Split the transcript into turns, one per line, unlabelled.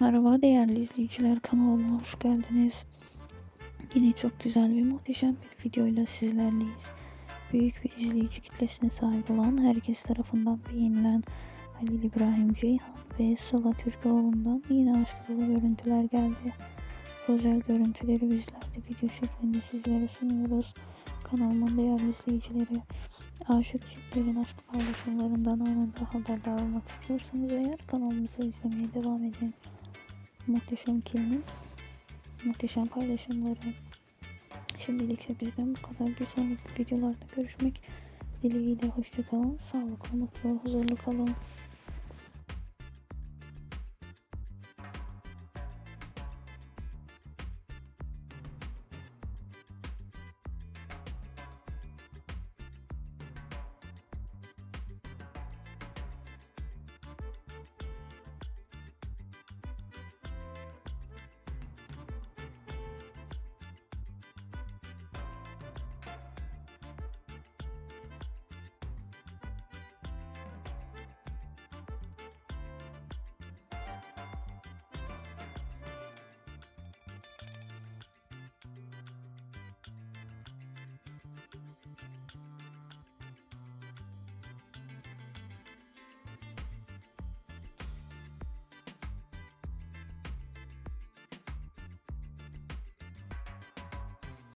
Merhaba değerli izleyiciler kanalıma hoş geldiniz. Yine çok güzel ve muhteşem bir videoyla sizlerleyiz. Büyük bir izleyici kitlesine sahip olan herkes tarafından beğenilen Halil İbrahim Ceyhan ve Sıla Türkoğlu'ndan yine aşk dolu görüntüler geldi. Özel görüntüleri bizler de video şeklinde sizlere sunuyoruz. Kanalımın değerli izleyicileri aşık çiftlerin aşk paylaşımlarından anında haberdar olmak istiyorsanız eğer kanalımızı izlemeye devam edin muhteşem kilinin muhteşem paylaşımları. Şimdilik ise bizden bu kadar. Bir sonraki videolarda görüşmek dileğiyle. Hoşçakalın. Sağlıklı, mutlu, huzurlu kalın.